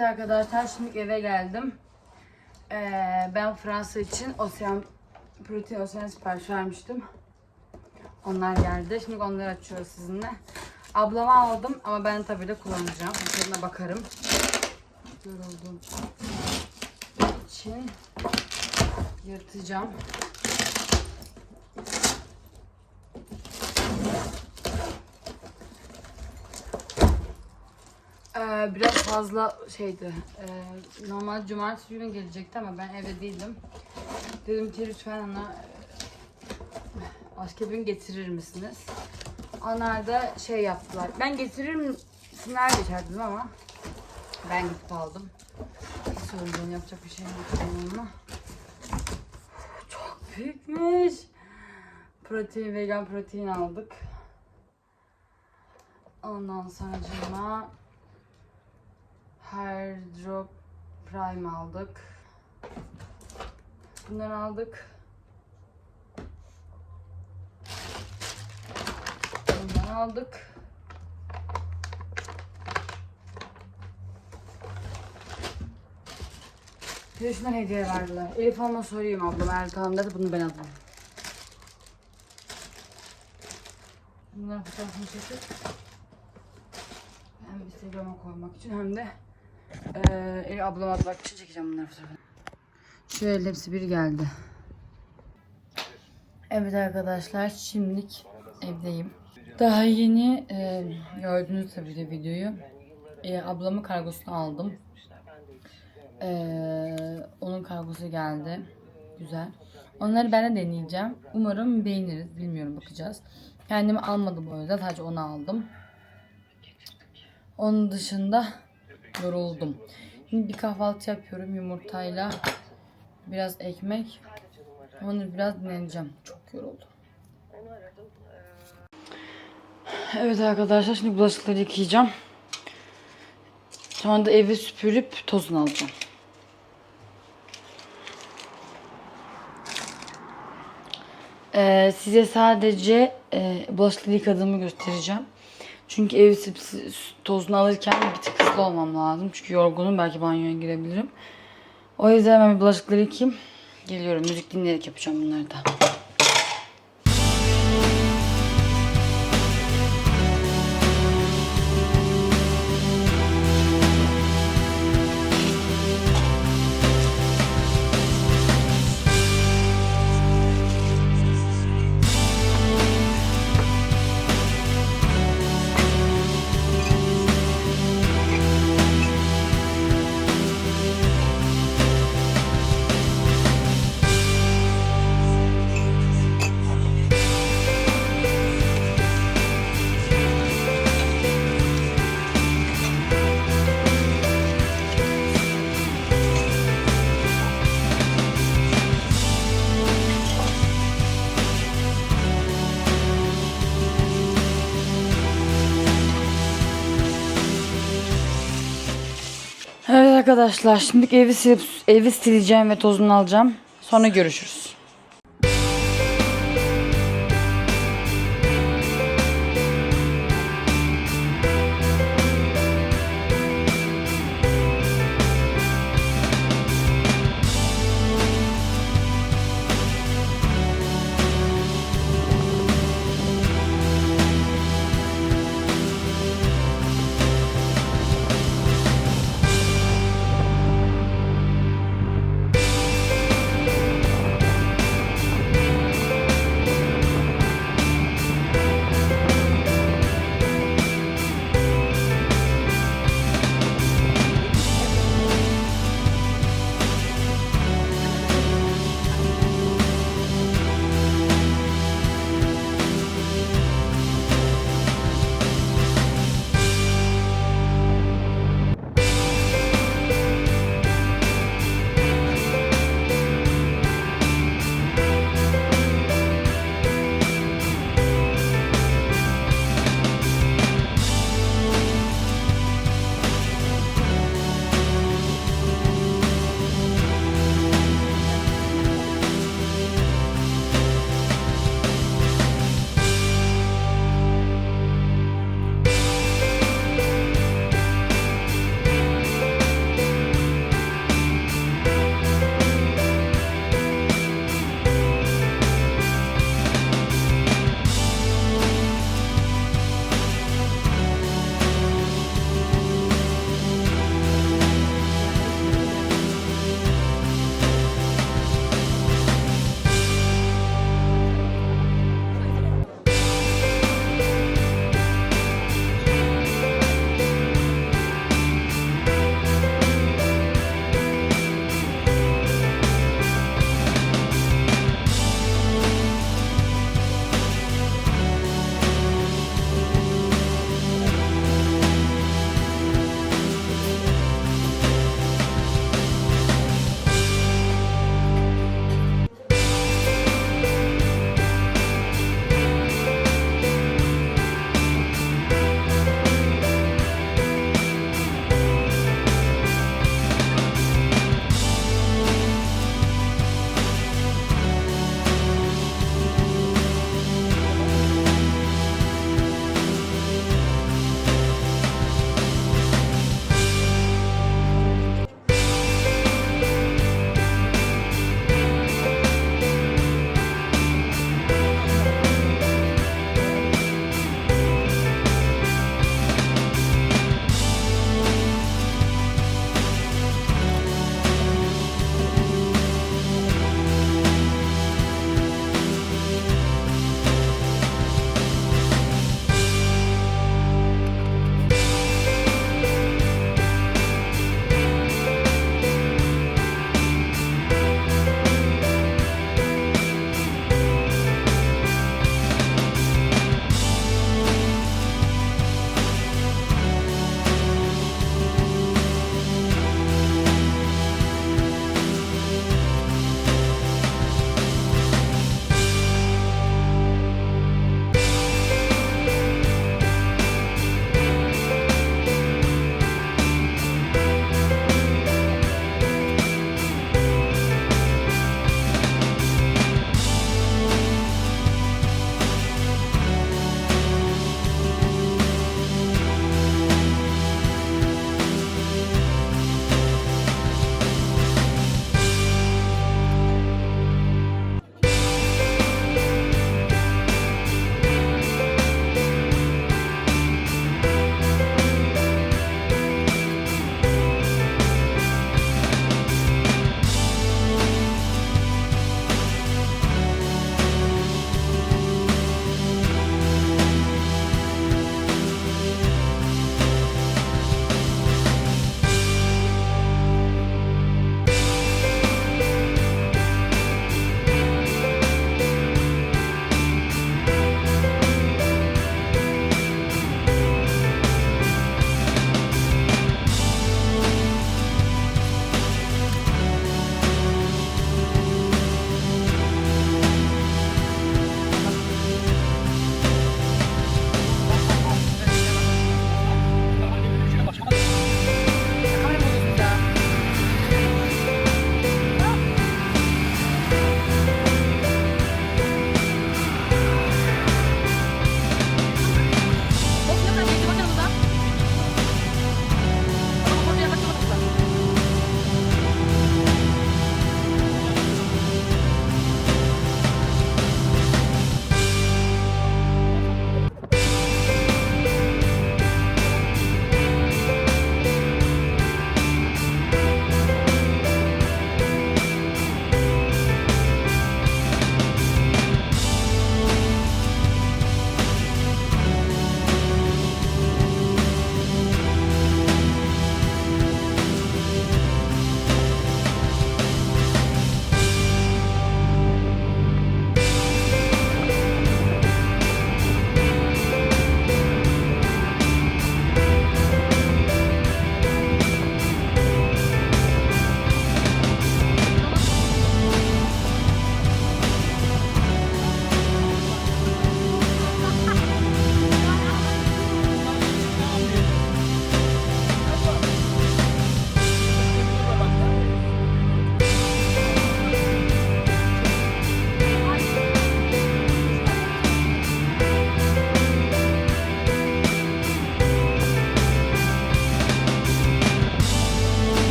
Evet arkadaşlar şimdi eve geldim. Ee, ben Fransa için Ocean protein Ocean sipariş vermiştim. Onlar geldi. Şimdi onları açıyoruz sizinle. Ablama aldım ama ben tabii de kullanacağım. Tadına bakarım. Yoruldum için yırtacağım. Ee, biraz fazla şeydi. Ee, normal cumartesi günü gelecekti ama ben evde değildim. Dedim ki lütfen ona başka bir gün getirir misiniz? Onlar da şey yaptılar. Ben getiririm misinler geçerdim ama ben gidip aldım. Sorun yapacak bir şey yok ama. Çok büyükmüş. Protein, vegan protein aldık. Ondan sonra Hydro Prime aldık. Bunları aldık. Bunları aldık. Bir de hediye verdiler. Elif Hanım'a sorayım ablam. Tamam dedi bunu ben alayım. Bunların fotoğrafını çekip hem Instagram'a koymak için hem de eee Elif ablama atmak için çekeceğim bunları fotoğrafını. Şöyle hepsi bir geldi. Evet arkadaşlar şimdilik evdeyim. Daha yeni e, gördünüz tabii de videoyu. E, ablamın kargosunu aldım. Ee, onun kargosu geldi. Güzel. Onları ben de deneyeceğim. Umarım beğeniriz. Bilmiyorum bakacağız. Kendimi almadım o yüzden. Sadece onu aldım. Onun dışında yoruldum. Şimdi bir kahvaltı yapıyorum yumurtayla. Biraz ekmek. Onu biraz dinleneceğim. Çok yoruldum. Evet arkadaşlar şimdi bulaşıkları yıkayacağım. Sonra da evi süpürüp tozunu alacağım. Ee, size sadece e, bulaşıkları yıkadığımı göstereceğim. Çünkü sip- tozunu alırken bir tık hızlı olmam lazım. Çünkü yorgunum belki banyoya girebilirim. O yüzden bir bulaşıkları yıkayayım. Geliyorum müzik dinleyerek yapacağım bunları da. Evet arkadaşlar şimdi evi silip evi sileceğim ve tozunu alacağım. Sonra görüşürüz.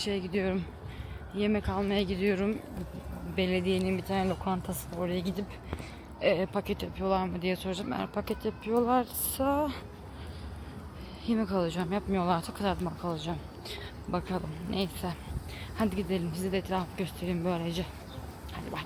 Şeye gidiyorum. Yemek almaya gidiyorum. Belediyenin bir tane lokantası. Oraya gidip e, paket yapıyorlar mı diye soracağım. Eğer paket yapıyorlarsa yemek alacağım. Yapmıyorlarsa kızartma alacağım. Bakalım. Neyse. Hadi gidelim. Size de etrafı göstereyim böylece. Hadi bay.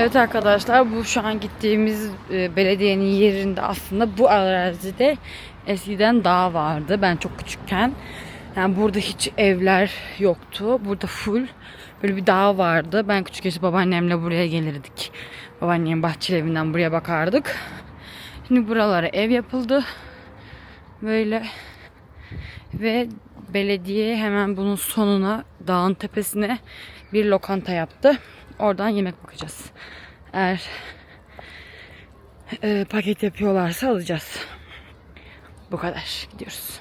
Evet arkadaşlar bu şu an gittiğimiz e, belediyenin yerinde aslında bu arazide eskiden dağ vardı. Ben çok küçükken. Yani burada hiç evler yoktu. Burada full böyle bir dağ vardı. Ben küçük yaşta babaannemle buraya gelirdik. Babaannemin bahçeli evinden buraya bakardık. Şimdi buralara ev yapıldı. Böyle ve belediye hemen bunun sonuna dağın tepesine bir lokanta yaptı. Oradan yemek bakacağız. Eğer e, paket yapıyorlarsa alacağız. Bu kadar. Gidiyoruz.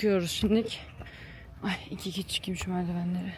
Çıkıyoruz şimdi. Ay iki iki çıkayım şu merdivenleri.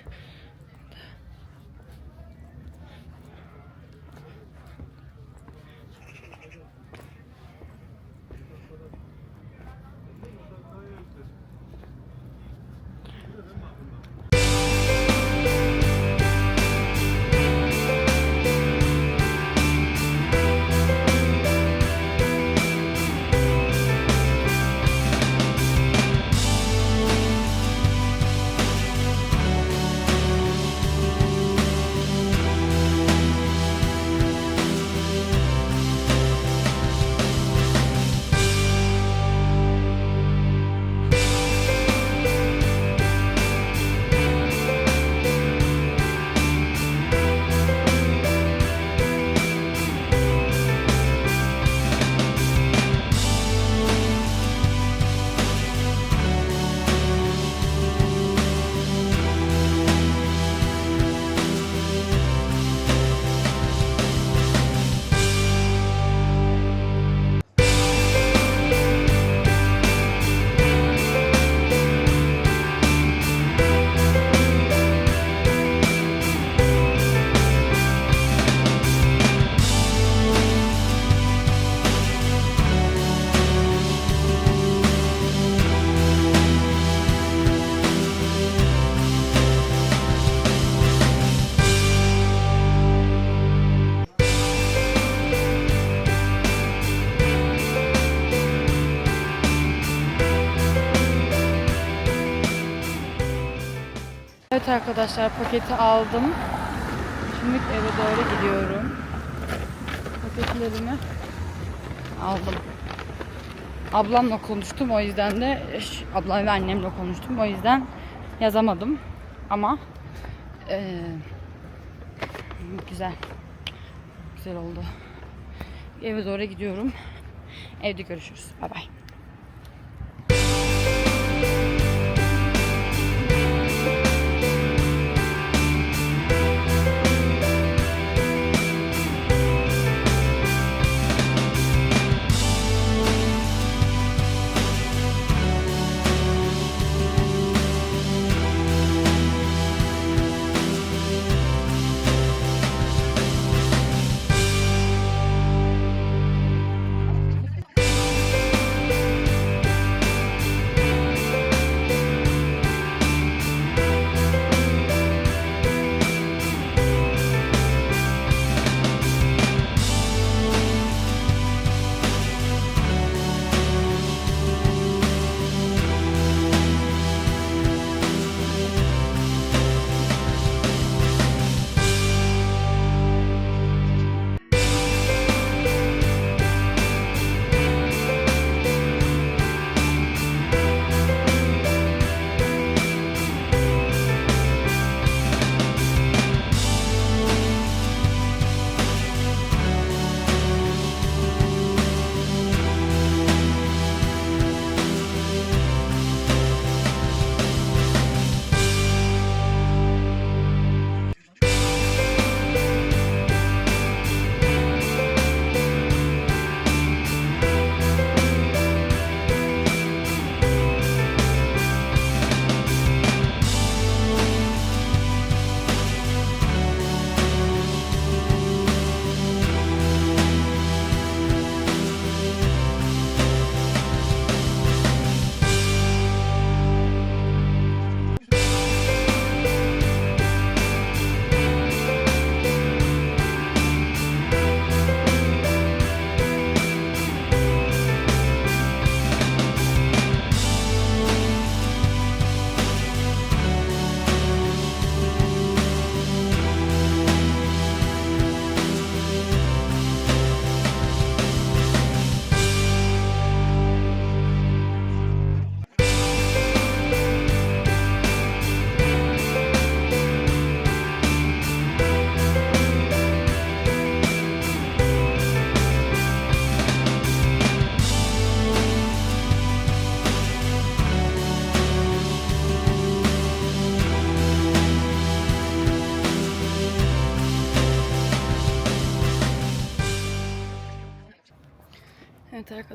Evet arkadaşlar paketi aldım. Şimdi eve doğru gidiyorum. Paketlerimi aldım. ablamla konuştum o yüzden de ve annemle konuştum o yüzden yazamadım ama eee, güzel güzel oldu. Eve doğru gidiyorum. Evde görüşürüz. Bay bay.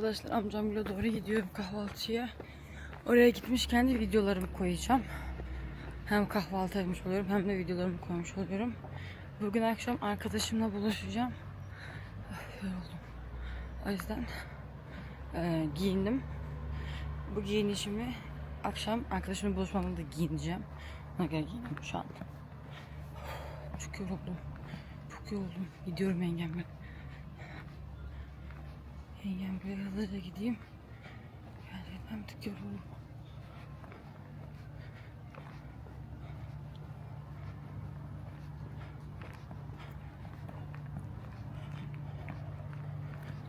Arkadaşlar amcamla doğru gidiyorum kahvaltıya. Oraya gitmişken de videolarımı koyacağım. Hem kahvaltı etmiş oluyorum hem de videolarımı koymuş oluyorum. Bugün akşam arkadaşımla buluşacağım. Ah, Yoruldum. O yüzden eee, giyindim. Bu giyinişimi akşam arkadaşımla buluşmamda da giyineceğim. Ona göre giyindim şu an. Çok yoruldum. Çok yoruldum. Gidiyorum yengemle. Yengem buraya hızlıca gideyim. Gerçekten bir tık yoruldum.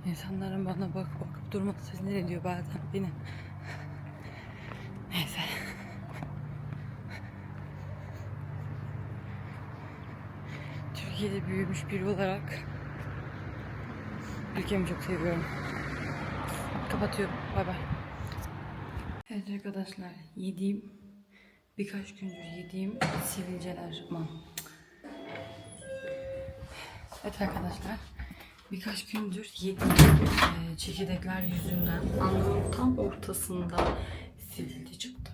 İnsanların bana bak bakıp durması sinir ediyor bazen beni. Neyse. Türkiye'de büyümüş biri olarak ülkemi çok seviyorum. Kapatıyorum. Bay bay. Evet arkadaşlar yediğim birkaç gündür yediğim sivilceler. Aman. Evet arkadaşlar birkaç gündür yediğim çekirdekler yüzünden alnımın tam ortasında sivilce çıktı.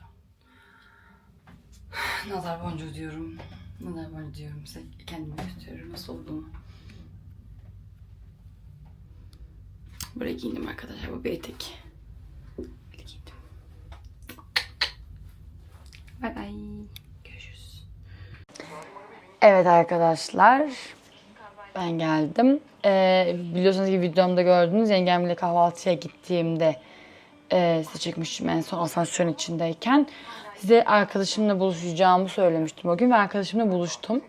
Nazar boncuğu diyorum. Nazar boncuğu diyorum. Size kendimi gösteriyorum nasıl olduğumu. Buraya giyindim arkadaşlar. Bu bir etek. Böyle giyindim. Bay bay. Görüşürüz. Evet arkadaşlar. Ben geldim. Ee, biliyorsunuz ki videomda gördünüz. Yengemle kahvaltıya gittiğimde e, size çekmiştim en son asansörün içindeyken. Size arkadaşımla buluşacağımı söylemiştim o gün ve arkadaşımla buluştum.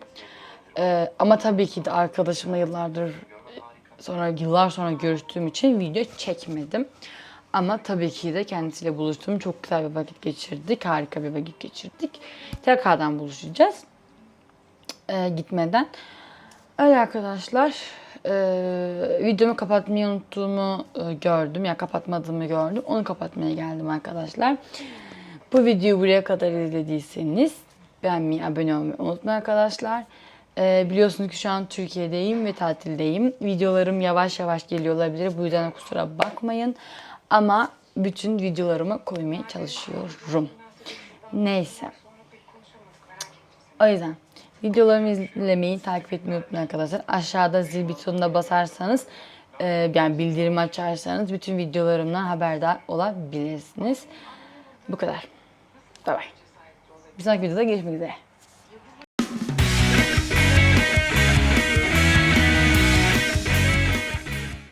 Ee, ama tabii ki de arkadaşımla yıllardır sonra yıllar sonra görüştüğüm için video çekmedim. Ama tabii ki de kendisiyle buluştum. Çok güzel bir vakit geçirdik. Harika bir vakit geçirdik. Tekrardan buluşacağız. Ee, gitmeden. Öyle arkadaşlar. Ee, videomu kapatmayı unuttuğumu e, gördüm. Ya kapatmadığımı gördüm. Onu kapatmaya geldim arkadaşlar. Bu videoyu buraya kadar izlediyseniz beğenmeyi, abone olmayı unutmayın arkadaşlar. Ee, biliyorsunuz ki şu an Türkiye'deyim ve tatildeyim. Videolarım yavaş yavaş geliyor olabilir. Bu yüzden kusura bakmayın. Ama bütün videolarımı koymaya çalışıyorum. Neyse. O yüzden videolarımı izlemeyi, takip etmeyi unutmayın arkadaşlar. Aşağıda zil butonuna basarsanız, e, yani bildirim açarsanız bütün videolarımdan haberdar olabilirsiniz. Bu kadar. Bay bay. Bir sonraki videoda görüşmek üzere.